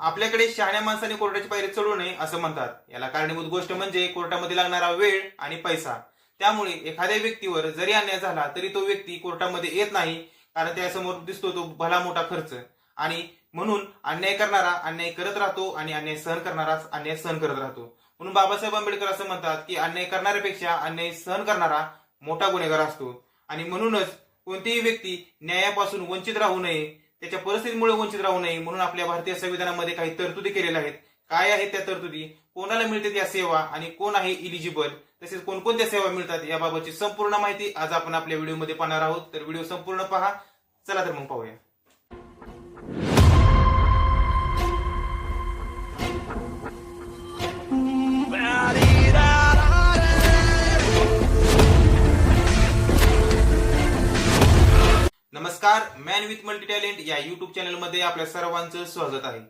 आपल्याकडे शहाण्या माणसाने कोर्टाची पायरी चढू नये असं म्हणतात. याला कारणीभूत गोष्ट म्हणजे कोर्टामध्ये लागणारा वेळ आणि पैसा. त्यामुळे एखाद्या व्यक्तीवर जरी अन्याय झाला तरी तो व्यक्ती कोर्टामध्ये येत नाही कारण त्यासमोर दिसतो तो भला मोठा खर्च. आणि म्हणून अन्याय करणारा अन्याय करत राहतो आणि अन्याय सहन करणारा अन्याय सहन करत राहतो. म्हणून बाबासाहेब आंबेडकर असं म्हणतात की अन्याय करणाऱ्यापेक्षा अन्याय सहन करणारा मोठा गुन्हेगार असतो. आणि म्हणूनच कोणतीही व्यक्ती न्यायापासून वंचित राहू नये त्याच्या परिस्थितीमुळे वंचित राहू नये म्हणून आपल्या भारतीय संविधानामध्ये काही तरतुदी केलेल्या आहेत. काय आहेत त्या तरतुदी? कोणाला मिळते त्या सेवा आणि कोण आहे इलिजिबल तसेच कोणकोणत्या सेवा मिळतात याबाबतची संपूर्ण माहिती आज आपण आपल्या व्हिडिओमध्ये पाहणार आहोत. तर व्हिडिओ संपूर्ण पहा. चला तर मग पाहूया. नमस्कार मॅन विथ मल्टी टॅलेंट या युट्यूब चॅनलमध्ये आपल्या सर्वांचं स्वागत आहे.